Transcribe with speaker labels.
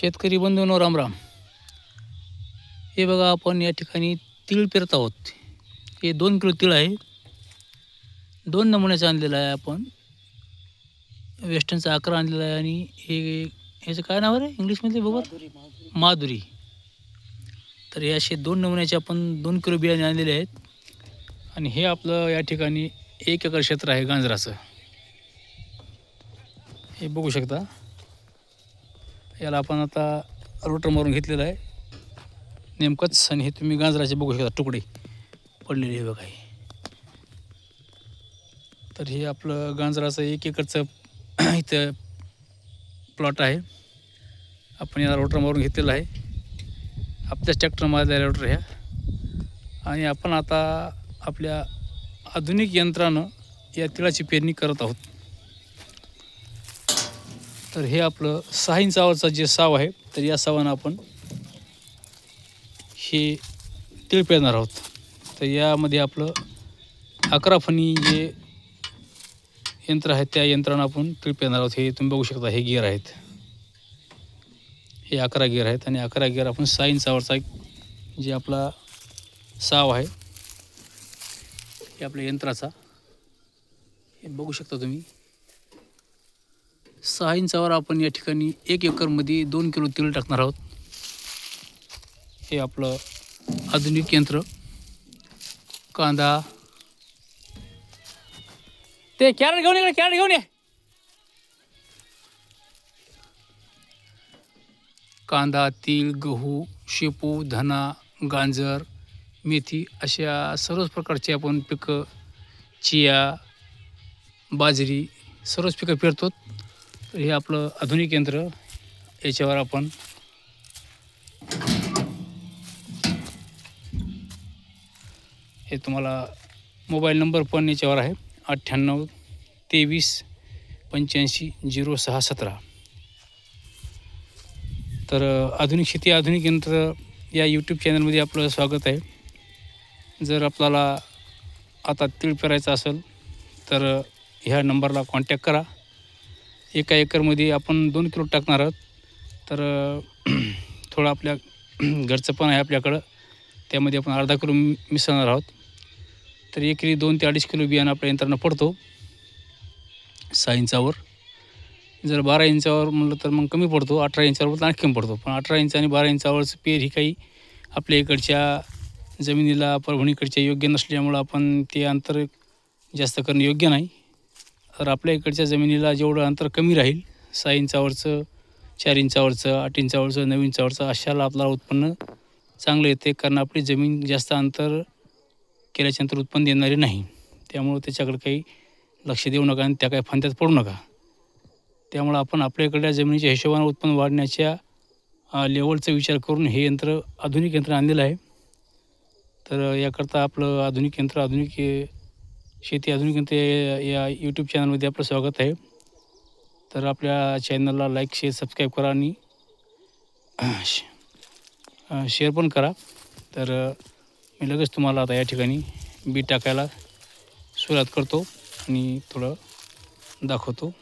Speaker 1: शेतकरी बंधूंनो रामराम हे बघा आपण या ठिकाणी तीळ पेरत आहोत. हे दोन किलो तीळ आहे. दोन नमुन्याचं आणलेलं आहे आपण. वेस्टर्नचा अकरा आणलेला आहे आणि हे ह्याचं काय नाव आहे रे? इंग्लिशमधले बघा माधुरी. तर हे असे दोन नमुन्याचे आपण दोन किलो बियाणे आणलेले आहेत. आणि हे आपलं या ठिकाणी एक एकर क्षेत्र आहे गांजराचं. हे बघू शकता. याला आपण आता रोटर मारून घेतलेलं आहे. नेमकंच आणि हे तुम्ही गाजराचे बघू शकता तुकडे पडलेले हे बघा हे. तर हे आपलं गांजराचं एक एकरचं इथं प्लॉट आहे. आपण याला रोटर मारून घेतलेलं आहे. आपल्याच ट्रॅक्टर मारलेला रोटर ह्या. आणि आपण आता आपल्या आधुनिक यंत्रानं या तिळाची पेरणी करत आहोत. तर हे आपलं सहा इंचावरचं जे साव आहे तर या सावानं आपण हे तीळ पेरणार आहोत. तर यामध्ये आपलं अकरा फणी जे यंत्र आहे त्या यंत्रानं आपण तीळ पेरणार आहोत. हे तुम्ही बघू शकता हे गिअर आहेत. हे अकरा गिअर आहेत आणि अकरा गिअर आपण सहा इंचावरचा एक जे आपला साव आहे हे आपल्या यंत्राचा. हे बघू शकता तुम्ही. सहा इंचावर आपण या ठिकाणी एक एकरमध्ये दोन किलो तीळ टाकणार आहोत. हे आपलं आधुनिक यंत्र. कांदा. ते कॅरेट घेऊन ये कॅरेट घेऊन ये. कांदा तीळ गहू शेपू धना गांजर मेथी अशा सर्वच प्रकारचे आपण पिकं चिया बाजरी सर्वच पिकं पेरतो हे आपलं आधुनिक यंत्र याच्यावर आपण हे तुम्हाला मोबाईल नंबर पण याच्यावर आहे. अठ्ठ्याण्णव तेवीस पंच्याऐंशी झिरो सहा सतरा. तर आधुनिक शेती आधुनिक यंत्र या यूट्यूब चॅनलमध्ये आपलं स्वागत आहे. जर आपल्याला आता तीळ पेरायचं असेल तर ह्या नंबरला कॉन्टॅक्ट करा. एका एकरमध्ये आपण दोन किलो टाकणार आहोत. तर थोडं आपल्या घरचं पण आहे आपल्याकडं. त्यामध्ये आपण अर्धा किलो मिसळणार आहोत. तर एकरी दोन ते अडीच किलो बियाणं आपल्या यंत्रानं पडतो. सहा इंचावर. जर बारा इंचावर म्हणलं तर मग कमी पडतो. अठरा इंचावर तर आणखी कमी पडतो. पण अठरा इंच आणि बारा इंचावरचं पेर ही काही आपल्या इकडच्या जमिनीला परभणीकडच्या योग्य नसल्यामुळं आपण ते अंतर जास्त करणं योग्य नाही. तर आपल्या इकडच्या जमिनीला जेवढं अंतर कमी राहील सहा इंचावरचं चार इंचावरचं आठ इंचावरचं नऊ इंचावरचं अशाला आपल्याला उत्पन्न चांगलं येते कारण आपली जमीन जास्त अंतर केल्याच्यानंतर उत्पन्न देणारी नाही. त्यामुळं त्याच्याकडे काही लक्ष देऊ नका आणि त्या काही फांद्यात पडू नका. त्यामुळं आपण आपल्या इकडल्या जमिनीच्या हिशोबाने उत्पन्न वाढण्याच्या लेवलचा विचार करून हे यंत्र आधुनिक यंत्र आणलेलं आहे. तर याकरता आपलं आधुनिक यंत्र आधुनिक शेती आधुनिक यंत्र या- या यूट्यूब चॅनलमध्ये आपलं स्वागत आहे. तर आपल्या चॅनलला लाईक शेअर सबस्क्राईब करा आणि श- शेअर पण करा. तर मी लगेच तुम्हाला आता या ठिकाणी बी टाकायला सुरुवात करतो आणि थोडं दाखवतो.